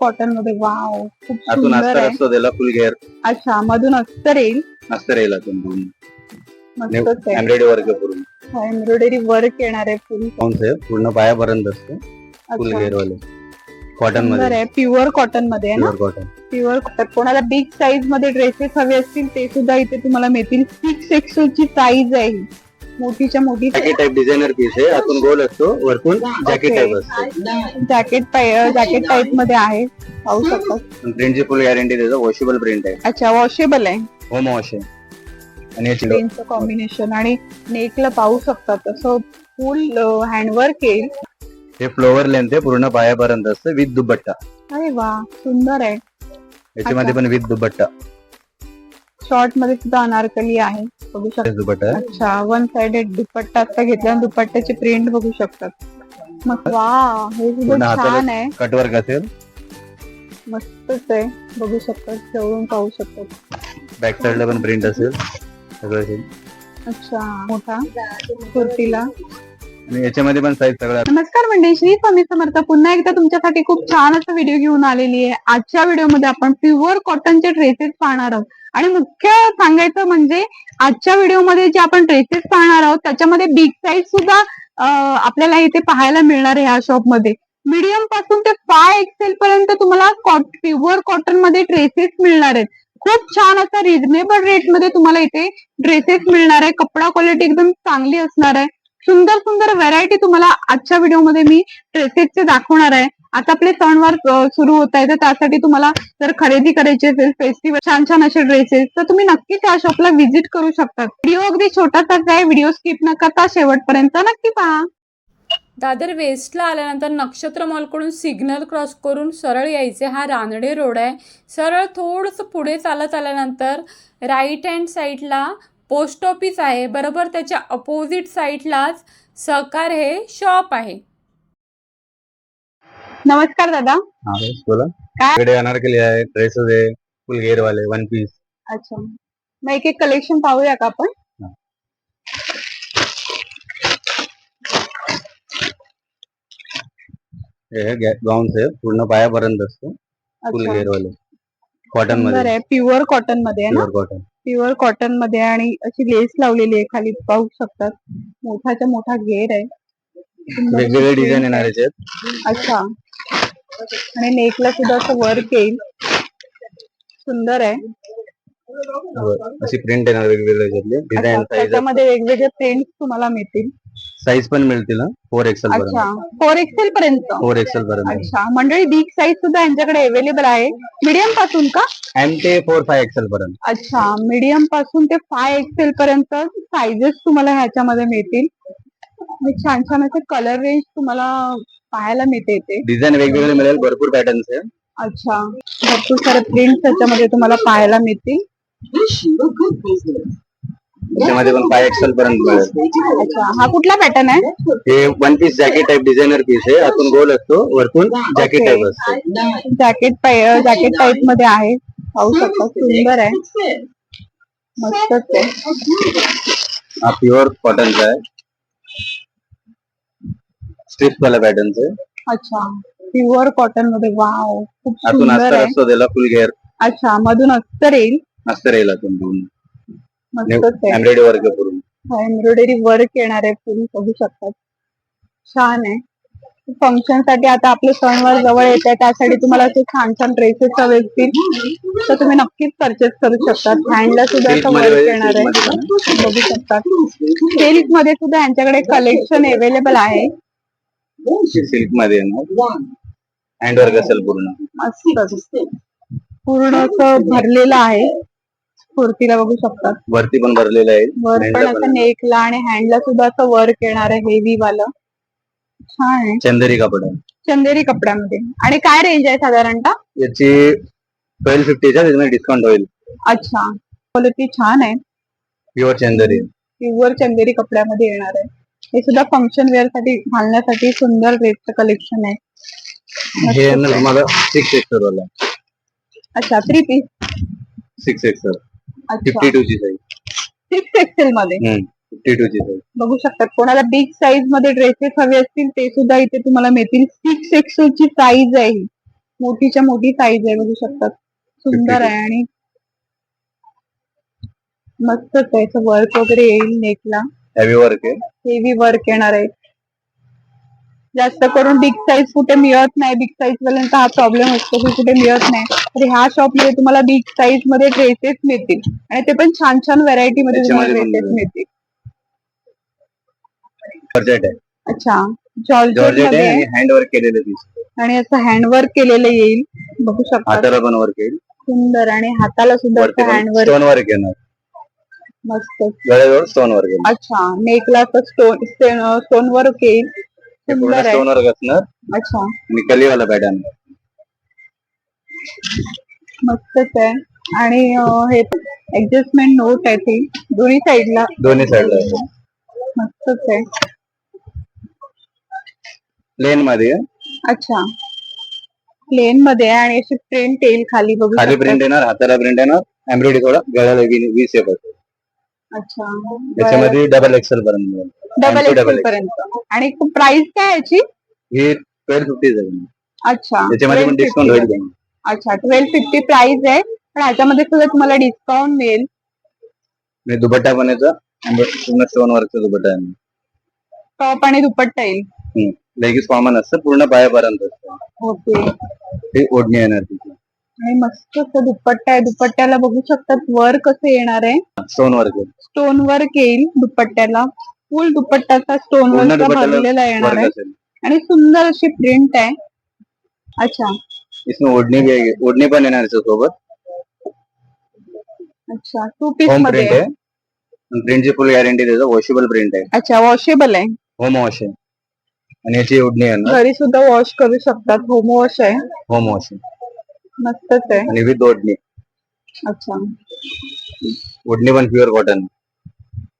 कॉटनमध्ये. वाव खूप आतून सुंदर अस्तर आहे. असतो त्याला फुल अच्छा मधून अस्तर येईल? अस्तर येईल आतून मस्तच आहे. एम्ब्रॉयडरी वर्क पूर्ण. एम्ब्रॉयडरी वर्क येणार आहे फुल आहे पूर्ण पायापर्यंत असतो. फुल वाले. कॉटन सुंदरमध्ये. आहे. प्युअर कॉटनमध्ये आहे ना? प्युअर कॉटन प्युअर कॉटन कोणाला बिग साईजमध्ये ड्रेसेस हवे असतील ते सुद्धा इथे तुम्हाला मिळतील. सिक्स एक्सेल ची साईज आहे ही. मोठीच्या मोठी जॅकेट टाईप डिझायनर पीस आहे. आतून गोल असतो वरतून जॅकेट. टाईप असतो. जॅकेट जॅकेट टाईपमध्ये आहे. पाहू शकता. प्रिंटची फुल गॅरंटी देतो वॉशेबल प्रिंट आहे. अच्छा वॉशेबल आहे. होम वॉश आहे. आणि प्लेनचं कॉम्बिनेशन आणि नेकला पाहू शकता तसं फुल हँडवर्क येईल. हे फ्लोअर लेंथ आहे पूर्ण पायापर्यंत असतं विथ दुपट्टा. अरे वा सुंदर आहे. याच्यामध्ये पण विथ दुपट्टा. शॉर्टमध्ये सुद्धा अनारकली आहे. बघू शकता. दुपट्टा? आहे. अच्छा वन साइडेड दुपट्टा आता घेतला आणि दुपट्ट्याची प्रिंट बघू शकतात. मग वा हे पूर्ण सुद्धा हाताला- छान आहे. कटवर्क असेल? मस्तच आहे. बघू शकतात जवळून पाहू शकतात. बॅक साईडला पण प्रिंट असेल. सगळं असेल. अच्छा मोठा. कुर्तीला. आणि याच्यामध्ये पण साईज सगळं. नमस्कार मंडळी श्री स्वामी समर्थ. पुन्हा एकदा तुमच्यासाठी खूप छान असा व्हिडिओ घेऊन आलेली आहे. आजच्या व्हिडिओमध्ये आपण प्युअर कॉटनचे ड्रेसेस पाहणार आहोत. आणि मुख्य सांगायचं म्हणजे आजच्या व्हिडिओमध्ये जे आपण ड्रेसेस पाहणार आहोत त्याच्यामध्ये बिग साईज सुद्धा आपल्याला इथे पाहायला मिळणार आहे ह्या शॉपमध्ये. मीडियमपासून ते फाय एक्सेल पर्यंत तुम्हाला प्युअर कॉटनमध्ये ड्रेसेस मिळणार आहेत. खूप छान असा रिझनेबल रेटमध्ये तुम्हाला इथे ड्रेसेस मिळणार आहे. कपडा क्वालिटी एकदम चांगली असणार आहे. सुंदर सुंदर व्हरायटी तुम्हाला आजच्या व्हिडिओमध्ये मी ड्रेसेसचे दाखवणार आहे. आता आपले सणवार सुरू होत आहे तर त्यासाठी तुम्हाला जर खरेदी करायची असेल फेस्टिवल छान छान असे ड्रेसेस तर तुम्ही नक्की त्या शॉपला व्हिजिट करू शकता. व्हिडिओ अगदी छोटासाच आहे. व्हिडिओ स्किप न करता शेवटपर्यंत नक्की पहा. दादर वेस्टला आल्यानंतर नक्षत्र मॉलकडून सिग्नल क्रॉस करून सरळ यायचे. हा रानडे रोड आहे. सरळ थोडंसं पुढे चालत आल्यानंतर राईट हँड साईडला पोस्ट ऑफिस आहे. बरोबर त्याच्या अपोजिट साईडलाच सहकार हे शॉप आहे. नमस्कार दादा. हा बोला. काय? इकडे अनारकली आहे? ड्रेसेस आहे फुल घेअर वाले वन पीस अच्छा. मग एक एक कलेक्शन पाहूया का आपण? हे. गाऊन्स आहे पूर्ण पायापर्यंत असतो. फुल अच्छा. घेअर वाले. कॉटन सुंदरमध्ये. आहे प्युअर कॉटनमध्ये आहे ना? प्युअर कॉटन प्युअर कॉटनमध्ये आणि अशी लेस लावलेली आहे खाली पाहू शकतात. मोठाच्या मोठा घेर आहे. सुंदर अशी वेगवेगळे डिझाईन. येणार याच्यात अच्छा. आणि नेकला सुद्धा असं वर्क येईल. सुंदर आहे. अशी प्रिंट येणार वेगवेगळे याच्यातले डिझाईन अच्छा, साईज त्याच्यामध्ये वेगवेगळे प्रिंट तुम्हाला मिळतील. साईज पण मिळतील फोर एक्सेल अच्छा पर्यंत फोर एक्सेल पर्यंत. फोर एक्सेल पर्यंत. अच्छा मंडळी बिग साईज सुद्धा यांच्याकडे अवेलेबल आहे. मीडियमपासून का? एम ते फोर फाय एक्सेल पर्यंत. अच्छा मीडियमपासून ते फाय एक्सेल पर्यंत साईजेस तुम्हाला ह्याच्यामध्ये मिळतील. आणि छान छान असे कलर रेंज तुम्हाला पाहायला मिळते इथे डिझाईन वेगवेगळे मिळेल भरपूर पॅटर्न्स आहे. अच्छा. भरपूर सारे प्रिंट त्याच्यामध्ये तुम्हाला पाहायला मिळतील. त्याच्यामध्ये पण फाय एक्सेल पर्यंत मिळेल अच्छा. हा कुठला पॅटर्न आहे? हे one piece jacket type designer piece आहे. आतून गोल असतो वरतून जॅकेट. टाईप असतो. जॅकेट जॅकेट टाईपमध्ये आहे. पाहू शकता सुंदर आहे. मस्तच आहे. हा प्युअर कॉटनचा आहे. स्ट्रिप वाला पॅटर्न अच्छा. प्युअर कॉटनमध्ये वाव खूप आतून सुंदर अस्तर आहे. असतो त्याला फुल घेअर अच्छा मधून अस्तर येईल? अस्तर येईल आतून पूर्ण मस्तच आहे एम्ब्रॉयडरी वर्क पूर्ण. एम्ब्रॉयडरी वर्क येणार आहे फुल बघू शकतात. छान आहे. फंक्शनसाठी आता आपले सणवार जवळ येत आहे त्यासाठी तुम्हाला असे छान छान ड्रेसेस हवे असतील. तर तुम्ही नक्कीच परचेस करू शकतात. हँडला सुद्धा Silk असं मध्ये वर्क वगैरे, येणार silk आहे मध्ये बघू शकतात. सिल्कमध्ये सुद्धा यांच्याकडे कलेक्शन अवेलेबल आहे. सिल्कमध्ये येणार हँड वर्क असेल पूर्ण. पूर्ण असं भरलेलं आहे. कुर्तीला बघू शकतात वरती पण भरलेलं आहे. वर पण असं नेकला आणि हँडला सुद्धा असं वर्क येणार आहे हेवी वालं. छान आहे. चंदेरी कापड. चंदेरी कपड्यामध्ये. आणि काय रेंज आहे साधारणतः? याची ट्वेल्व फिफ्टीच्या त्याच्यामध्ये डिस्काउंट होईल. अच्छा. क्वालिटी छान आहे. प्युअर चंदेरी. प्युअर चंदेरी कपड्यामध्ये येणार आहे. हे सुद्धा फंक्शन वेअरसाठी घालण्यासाठी सुंदर ड्रेसचं कलेक्शन आहे. हे ना तुम्हाला सिक्स एक्सर वाला. अच्छा थ्री पीस सिक्स एक्सर अच्छा. फिफ्टी टू ची साईज सिक्स एक्सेल मध्ये? फिफ्टी टू ची साईज बघू शकतात. कोणाला बिग साईजमध्ये ड्रेसेस हवे असतील ते सुद्धा इथे तुम्हाला मिळतील. सिक्स एक्सेल ची साईज आहे ही. मोठीच्या मोठी साईज आहे बघू शकतात. सुंदर आहे आणि मस्तच आहे. वर्क वगैरे येईल नेकला हेवी वर्क आहे. हेवी वर्क येणार आहे. जास्त करून बिग साईज कुठे मिळत नाही. बिग साईज वाल्यांचा हा प्रॉब्लेम असतो की कुठे मिळत नाही. तर ह्या शॉपमध्ये तुम्हाला बिग साईजमध्ये ड्रेसेस मिळतील. आणि ते पण छान छान व्हरायटी मध्ये तुम्हाला ड्रेसेस. मिळतील. जॉर्जेट आहे. अच्छा. जॉर्जेट आहे हँड वर्क केलेलं दिसत आणि असं हँडवर्क केलेलं येईल. बघू शकता. हाताला पण वर्क येईल. सुंदर आणि हाताला सुद्धा हँडवर्क वर्क येणार. मस्त. गळ्याजवळ स्टोन वर्क येणार अच्छा नेकला स्टोन स्टोन वर्क येईल. हे पूर्ण सुंदर आहे. स्टोन वर्क असणार. अच्छा. आणि कलीवाला पॅटर्न मस्तच आहे. आणि अं, हे ऍडजस्टमेंट नोट आहे ती. दोन्ही साईडला दोन्ही साईडला मस्तच आहे. प्लेन मध्ये. आहे. अच्छा. प्लेन मध्ये आहे आणि अशी प्रिंट येईल खाली बघू खाली शकता. प्रिंट येणार हाताला प्रिंट येणार. एम्ब्रॉयडरी थोडा गळ्याला वी शेप असतो अच्छा. त्याच्यामध्ये डबल एक्सेल पर्यंत मिळेल. डबल double एक्सेल पर्यंत. आणि प्राइस काय याची? ही ट्वेल्व फिफ्टी जाईल अच्छा. त्याच्यामध्ये पण 1250 डिस्काउंट होईल का? अच्छा ट्वेल्व फिफ्टी प्राइस आहे. पण ह्याच्यामध्ये सुद्धा तुम्हाला डिस्काउंट मिळेल. आणि दुपट्टा पण याचा एम्ब्रॉयडरी पूर्ण स्टोन वर्कचा दुपट्टा आहे. टॉप आणि दुपट्टा येईल. लेगीस कॉमन असतं. पूर्ण पायापर्यंत असतं. ओके. ही ओढणी येणार तिची आणि मस्त असं दुपट्टा आहे. दुपट्ट्याला बघू शकतात वर कसं येणार आहे. स्टोन वर्क स्टोन वर्क येईल दुपट्ट्याला. फुल दुपट्ट्याचा स्टोन वर्क भरलेला येणार आहे. आणि सुंदर अशी प्रिंट आहे. अच्छा. इसमें ओढणी भी ओढणी पण येणार सोबत अच्छा. टू पीसमध्ये प्रिंटची फुल गॅरंटी देतो. वॉशेबल प्रिंट आहे. अच्छा वॉशेबल आहे. होम वॉश आहे. आणि याची ओढणी घरी सुद्धा वॉश करू शकतात. होम वॉश आहे. होम वॉश आहे. मस्तच आहे. आणि विथ ओढणी अच्छा. ओढणी पण प्युअर कॉटन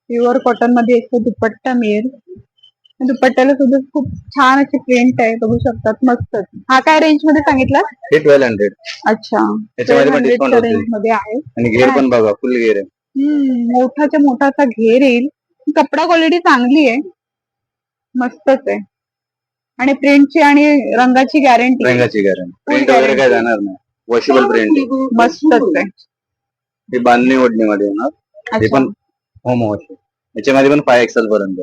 प्युअर कॉटनमध्ये एक दुपट्टा मिळेल. दुपट्ट्याला सुद्धा खूप छान अशी प्रिंट आहे बघू शकतात. मस्तच. हा काय रेंजमध्ये सांगितला? हे ट्वेल्व हंड्रेड अच्छा. त्याच्यामध्ये पण डिस्काउंट रेंजमध्ये आहे. आणि घेर पण बघा फुल घेर आहे. हम्म, मोठाच्या मोठा असा घेर येईल. कपडा क्वालिटी चांगली आहे. मस्तच आहे. आणि प्रिंटची आणि रंगाची गॅरंटी रंगाची गॅरंटी प्रिंट वगैरे काय जाणार नाही. वॉशेबल प्रिंट मस्तच आहे. हे बांधणी ओढणीमध्ये येणार हे अच्छा. पण होम वॉश आहे. याच्यामध्ये पण फाय एक्सेल पर्यंत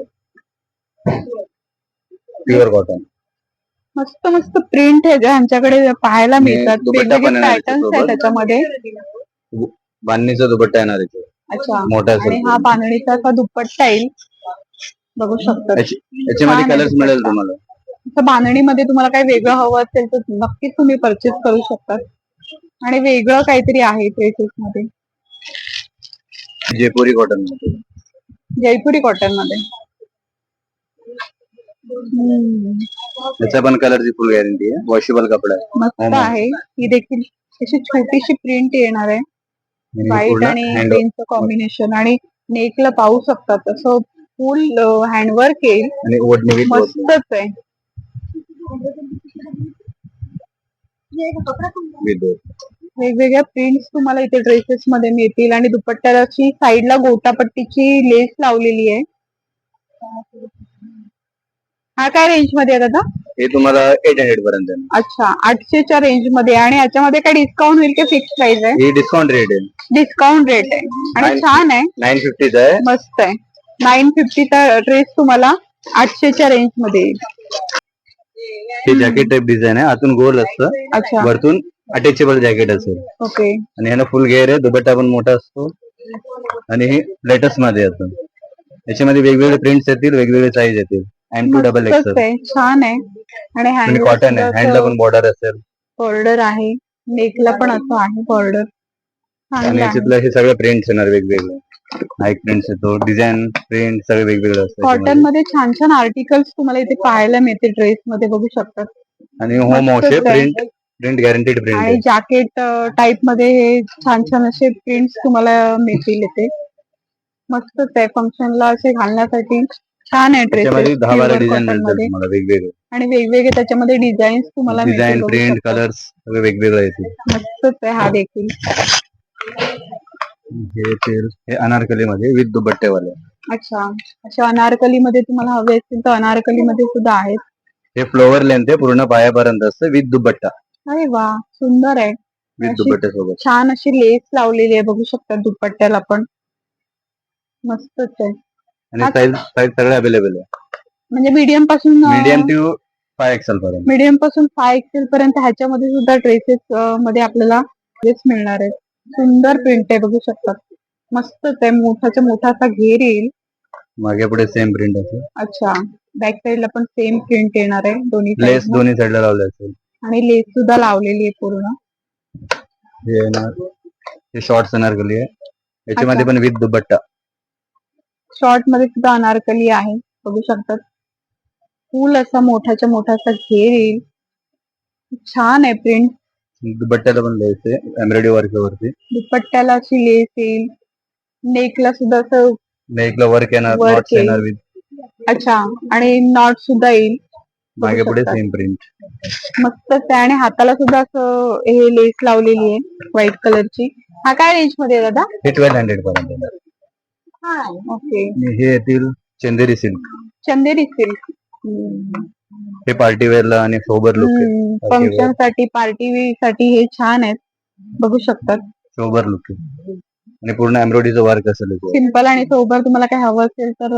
प्युअर कॉटन मस्त मस्त प्रिंट आहे जे आमच्याकडे पाहायला मिळतात. वेगवेगळे पॅटर्न्स आहे. त्याच्यामध्ये. बांधणीचा दुपट्टा येणार याच्यावर अच्छा. मोठा आणि हा बांधणीचा दुपट्टा येईल. बघू शकतात याची- याच्यामध्ये कलर्स मिळेल. तुम्हाला. बांधणीमध्ये तुम्हाला काही वेगळं हवं असेल तर नक्कीच तुम्ही परचेस करू शकतात आणि वेगळं काहीतरी आहे ड्रेसेस मध्ये जयपुरी कॉटनमध्ये जयपुरी कॉटनमध्ये त्याचा पण कलरची फुल गॅरंटी आहे. वॉशेबल कपडा आहे. मस्त हो. आहे. ही देखील अशी छोटीशी प्रिंट येणार आहे. व्हाईट आणि ग्रीनचं कॉम्बिनेशन आणि नेकला पाहू शकतात. असं फुल हँडवर्क येईल. मस्तच आहे. वेगवेगळ्या प्रिंट्स तुम्हाला इथे ड्रेसेस मध्ये मिळतील आणि दुपट्ट्याला साईडला गोटापट्टीची लेस लावलेली आहे. हा काय रेंजमध्ये आहे दादा? हे तुम्हाला एट हंड्रेड पर्यंत आहे. अच्छा आठशेच्या रेंजमध्ये आहे. आणि याच्यामध्ये काय डिस्काउंट होईल की फिक्स प्राइस आहे? ही डिस्काउंट रेट आहे. डिस्काउंट रेट आहे. आणि छान आहे. नाईन फिफ्टीचा आहे. मस्त आहे. नाईन फिफ्टीचा ड्रेस तुम्हाला आठशेच्या रेंजमध्ये येईल. हे जॅकेट टाईप डिझाईन आहे. आतून गोल असतं. अच्छा. वरतून अटॅचेबल जॅकेट असेल ओके आणि ह्याला फुल गेअर आहे दुपट्टा पण मोठा असतो. आणि हे लेटेस्टमध्ये येतं. याच्यामध्ये वेगवेगळे प्रिंट्स येतील वेगवेगळे साईज येतील. एम टू डबल एक्सेल आहे छान आहे. आणि कॉटन आहे हँडला पण बॉर्डर असेल. बॉर्डर आहे. नेकला पण असं आहे बॉर्डर आणि याच्यातलं हे सगळे प्रिंट्स येणार वेगवेगळे. हाईक प्रिंट्स येतो डिझाईन प्रिंट सगळे वेगवेगळे असतात कॉटन. मध्ये छान छान आर्टिकल्स तुम्हाला इथे पाहायला मिळते ड्रेस मध्ये बघू शकतात आणि home wash. Print print guaranteed print आणि आहे जॅकेट टाइपमध्ये हे छान छान असे प्रिंट्स तुम्हाला मिळतील इथे. मस्तच आहे फंक्शनला असे घालण्यासाठी छान आहे त्याच्यामध्ये ड्रेसेस दहा बारा डिझाईन मिळतात मध्ये तुम्हाला वेगवेगळे. आणि वेगवेगळे त्याच्यामध्ये डिझाईन्स तुम्हाला मिळतील डिझाईन बघू प्रिंट शकता. कलर्स सगळे वेगवेगळे येतील मस्तच आहे हा देखील. हे येतील हे अनारकली मध्ये विथ दुपट्टेवाले. अच्छा. अशा अनारकली मध्ये तुम्हाला हवे असतील तर अनारकली मध्ये सुद्धा आहेत. हे फ्लोअर लेंथ आहे पूर्ण पायापर्यंत असतं विथ दुपट्टा. अरे वा सुंदर आहे. विथ अशी- दुपट्ट्यासोबत. छान अशी लेस लावलेली आहे बघू शकता दुपट्ट्याला पण. मस्तच आहे. आणि साईज साईज सगळे अवेलेबल आहे. म्हणजे मीडियमपासून मीडियम टू फाय एक्सेल पर्यंत. मीडियमपासून फाय एक्सेल पर्यंत ह्याच्यामध्ये सुद्धा ड्रेसेस मध्ये आपल्याला ड्रेस मिळणार आहे सुंदर प्रिंट आहे बघू शकता. मस्तच आहे मोठाच्या मोठा असा घेर येईल. मागे पुढे सेम प्रिंट असेल. अच्छा बॅक साईडला पण सेम प्रिंट येणार आहे दोन्ही लेस दोन्ही साईडला लावले असेल. आणि लेस सुद्धा लावलेली आहे पूर्ण. हे येणार हे शॉर्ट्स गली आहे. याच्यामध्ये पण विथ दुपट्टा. शॉर्टमध्ये सुद्धा अनारकली आहे बघू शकतात. फुल असा मोठाच्या मोठा असा घेर येईल. छान आहे प्रिंट दुपट्ट्याला पण लेस आहे एम्ब्रॉयडरी वर्क वरती. दुपट्ट्याला अशी लेस येईल. नेकला सुद्धा असं नेकला वर्क येणार Work नॉट्स येणार. विथ अच्छा आणि नॉट सुद्धा येईल. मागे पुढे. सेम प्रिंट मस्तच आहे आणि हाताला सुद्धा असं हे लेस लावलेली आहे व्हाईट कलरची हा काय रेंजमध्ये आहे दादा? हे ट्वेल्व हंड्रेड पर्यंत येणार. ओके आणि हे येतील चंदेरी सिल्क चंदेरी सिल्क हे पार्टी वेअरला आणि सोबर लुक फंक्शनसाठी पार्टी साठी हे छान आहेत. बघू शकतात. सोबर लुक आणि पूर्ण एम्ब्रॉयडरीचं वर्क असेल. सिंपल आणि सोबर तुम्हाला काय हवं असेल तर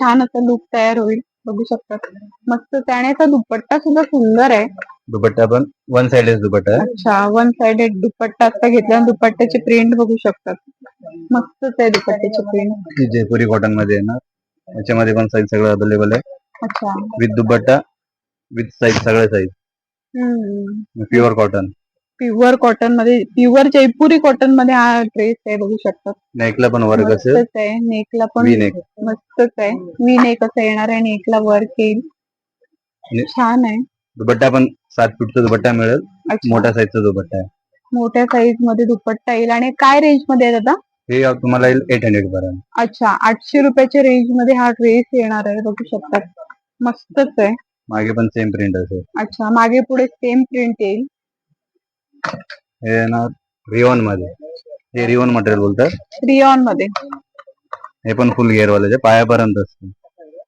छान असं लुक तयार होईल. बघू शकतात मस्त त्याने याचा दुपट्टा सुद्धा सुंदर आहे. दुपट्टा पण वन साइड दुपट्टा आहे. अच्छा वन साइडेड दुपट्टा असा घेतला दुपट्ट्याची प्रिंट बघू शकतात. मस्तच आहे दुपट्ट्याची प्रिंट जयपुरी कॉटनमध्ये येणार याच्यामध्ये पण साईज सगळं अवेलेबल आहे. अच्छा. विथ दुपट्टा विथ साईज सगळ्या साईज प्युअर कॉटन प्युअर कॉटनमध्ये प्युअर जयपुरी कॉटनमध्ये हा ड्रेस आहे बघू शकतात नेकला पण वर्क असेल. मस्तच आहे नेकला पण मस्तच आहे. वी नेक असं येणार आहे नेकला वर्क येईल. आणि- छान आहे. दुपट्टा पण सात फूटचा दुपट्टा मिळेल. अच्छा. मोठ्या साईजचा दुपट्टा आहे. मोठ्या साईजमध्ये दुपट्टा येईल. आणि काय रेंजमध्ये आहे दादा? हे तुम्हाला येईल एट हंड्रेड पर्यंत. अच्छा आठशे रुपयाच्या रेंजमध्ये हा ड्रेस येणार आहे बघू शकतात मस्तच आहे. मागे पण सेम प्रिंट असेल. अच्छा मागे पुढे सेम प्रिंट येईल. हे येणार रिओनमध्ये हे रिओन मटेरियल बोलतात? रिऑनमध्ये हे पण फुल गेअर वाले पायापर्यंत असतं.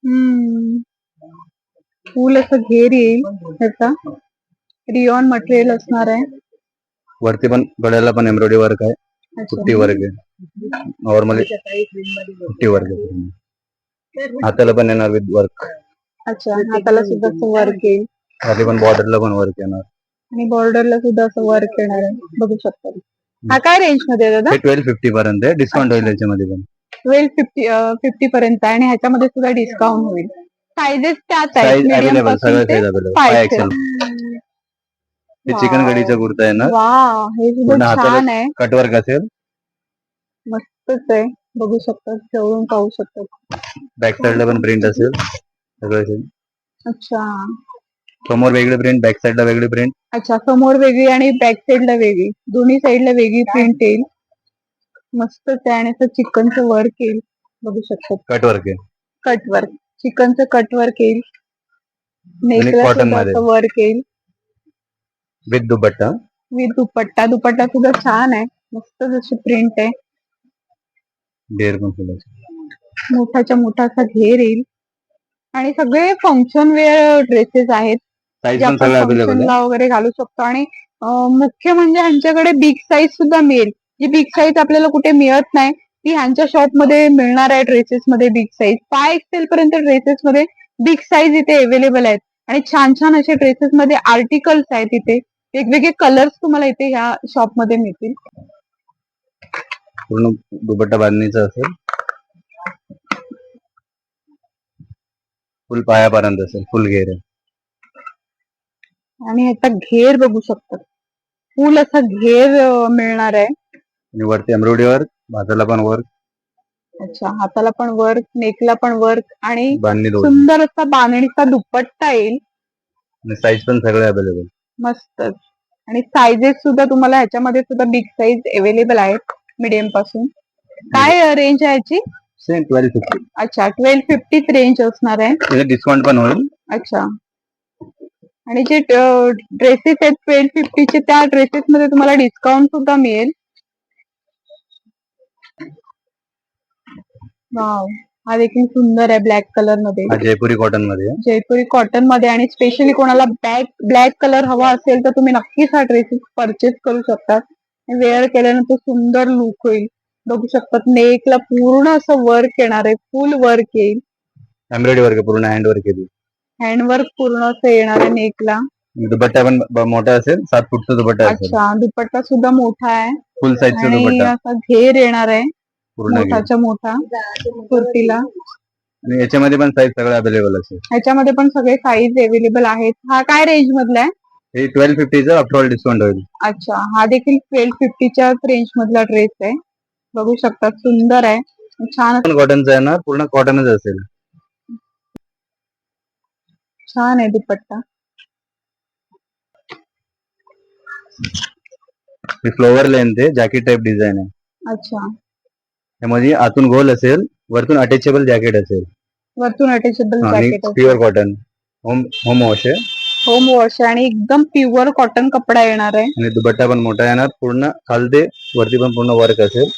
हम्म. फुल असं घेर येईल त्याचा. रिऑन मटेरियल असणार आहे. वरती पण गळ्याला पण एम्ब्रॉयडरी वर्क आहे. पुट्टी वर्क आहे. नॉर्मली पुट्टी वर्क आहे. पूर्ण. हाताला पण येणार विथ वर्क अच्छा हाताला सुद्धा असं वर्क येईल. खाली पण बॉर्डरला पण वर्क येणार. आणि बॉर्डरला सुद्धा असं वर्क येणार आहे. बघू शकता. हा काय रेंजमध्ये आहे दादा? ट्वेल्व फिफ्टी पर्यंत आहे. डिस्काउंट होईल याच्यामध्ये पण. ट्वेल्व फिफ्टी फिफ्टी पर्यंत आहे. आणि ह्याच्यामध्ये सुद्धा डिस्काउंट होईल. साईजेस त्याच आहेत. साईज medium अवेलेबलपासून सगळं ते साईज अवेलेबल five फाय चे. एक्सेल हे चिकन कढीचा कुर्ता आहे ना? वा हे सुद्धा छान आहे. कटवर्क असेल. मस्तच आहे. बघू शकतात जवळून पाहू शकतात बॅक साईडला पण प्रिंट असेल. सगळं असेल. अच्छा. समोर वेगळी प्रिंट बॅक साईडला वेगळी प्रिंट अच्छा समोर वेगळी आणि बॅक साईडला वेगळी. दोन्ही साईडला वेगळी प्रिंट येईल. मस्तच आहे आणि असं चिकनचं वर्क येईल. बघू शकतात कटवर्क आहे कट वर्क चिकनचं कट वर्क येईल. cotton सुद्धा मध्ये. वर्क येईल. With dupatta. With dupatta. Dupatta सुद्धा छान आहे. मस्त जशी प्रिंट आहे. डेअर पण मोठाच्या मोठा असा घेर येईल. आणि सगळे फंक्शन वेअर ड्रेसेस आहेत. साईज जे पण आपण सगळं अवेलेबल आहे. फंक्शनला वगैरे घालू शकतो. आणि मुख्य म्हणजे ह्यांच्याकडे बिग साईज सुद्धा मिळेल. जी बिग साईज आपल्याला कुठे मिळत नाही ती ह्यांच्या शॉपमध्ये मिळणार आहे ड्रेसेस मध्ये बिग साईज फाय एक्सेल पर्यंत ड्रेसेस मध्ये बिग साईज इथे अवेलेबल आहेत. आणि छान छान असे ड्रेसेस मध्ये आर्टिकल्स आहेत इथे. वेगवेगळे कलर्स तुम्हाला इथे ह्या शॉपमध्ये मिळतील. पूर्ण दुपट्टा बांधणीचा असेल. फुल पायापर्यंत असेल. फुल आहे. आणि ह्याचा घेर बघू शकतात फुल असा घेर मिळणार आहे. आणि वरती एम्ब्रॉयडरी वर्क भाताला पण वर्क अच्छा हाताला पण वर्क नेकला पण वर्क आणि बांधणी दोन सुंदर असा बांधणीचा दुपट्टा येईल. आणि साईज पण सगळे अवेलेबल मस्तच. आणि साईजेस सुद्धा तुम्हाला ह्याच्यामध्ये सुद्धा बिग साईज अवेलेबल आहेत मीडियमपासून. काय रेंज आहे याची? सेम ट्वेल्व फिफ्टी अच्छा ट्वेल्व फिफ्टीच रेंज असणार आहे. डिस्काउंट पण होईल. अच्छा. आणि जे ड्रेसेस आहेत ट्वेल्व फिफ्टीचे त्या ड्रेसेस मध्ये तुम्हाला डिस्काउंट सुद्धा मिळेल. वाव हा देखील सुंदर आहे ब्लॅक कलरमध्ये. जयपुरी कॉटनमध्ये. जयपुरी कॉटनमध्ये आणि स्पेशली कोणाला ब्लॅक ब्लॅक कलर हवा असेल तर तुम्ही नक्कीच हा ड्रेसेस परचेस करू शकता. वेअर केल्यानंतर सुंदर लुक होईल. बघू शकतात नेकला पूर्ण असं वर्क येणार आहे. फुल वर्क येईल. एम्ब्रॉयडरी वर्क पूर्ण हँड वर्क केली हँडवर्क पूर्ण असं येणार आहे नेकला. दुपट्टा पण मोठा असेल सात फूटचा दुपट्टा असेल. अच्छा दुपट्टा सुद्धा मोठा आहे. फुल साईजचा आणि दुपट्टा. असा घेर येणार आहे. पूर्ण घेऊन. मोठाच्या मोठा कुर्तीला. आणि याच्यामध्ये पण साईज सगळं अवेलेबल असेल. ह्याच्यामध्ये पण सगळे साईज अवेलेबल आहेत. हा काय रेंज मधला आहे? हे ट्वेल्व फिफ्टीचं आफ्टर डिस्काउंट होईल. अच्छा हा देखील ट्वेल्व फिफ्टीच्या रेंज मधला ड्रेस आहे. बघू शकता सुंदर आहे. छान पण कॉटनचा आहे ना पूर्ण कॉटनच असेल. छान आहे दुपट्टा. हे फ्लोवर लेंथ आहे जॅकेट टाईप डिझाईन आहे. अच्छा. त्यामध्ये आतून गोल असेल वरतून अटॅचेबल जॅकेट असेल. वरतून attachable jacket pure cotton home home wash आहे. होम वॉश आहे आणि एकदम प्युअर कॉटन कपडा येणार आहे. आणि दुपट्टा पण मोठा येणार पूर्ण खालते वरती पण पूर्ण वर्क असेल.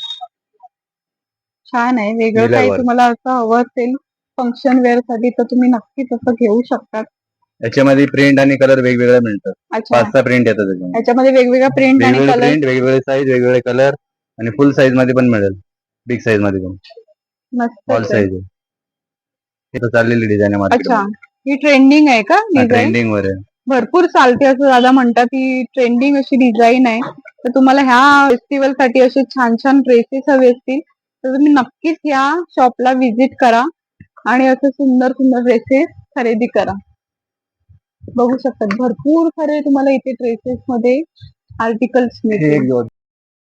छान आहे वेगळं काही. तुम्हाला असं हवं असेल फंक्शन वेअरसाठी तर तुम्ही नक्कीच असं घेऊ शकतात. याच्यामध्ये प्रिंट आणि कलर वेगवेगळे मिळतात. अच्छा. पाच सहा प्रिंट येतात त्याच्यामध्ये ह्याच्यामध्ये वेगवेगळ्या प्रिंट आणि वेगवेगळे कलर प्रिंट वेगवेगळे साईज वेगवेगळे कलर आणि फुल साईजमध्ये पण मिळेल. बिग साईजमध्ये पण. मस्त ऑल साईज आहे. हे तर चाललेली डिझाईन आहे अच्छा. मार्केट ही ट्रेंडिंग आहे का डिझाईन ट्रेंडिंग वर आहे. भरपूर चालते असं दादा म्हणतात ही ट्रेंडिंग अशी डिझाईन आहे. तर तुम्हाला ह्या फेस्टिवलसाठी असे छान छान ड्रेसेस हवे असतील. तर तुम्ही नक्कीच या शॉपला व्हिजिट करा. आणि असं सुंदर सुंदर ड्रेसेस खरेदी करा. बघू शकतात भरपूर सारे तुम्हाला इथे ड्रेसेस मध्ये आर्टिकल्स मिळतील.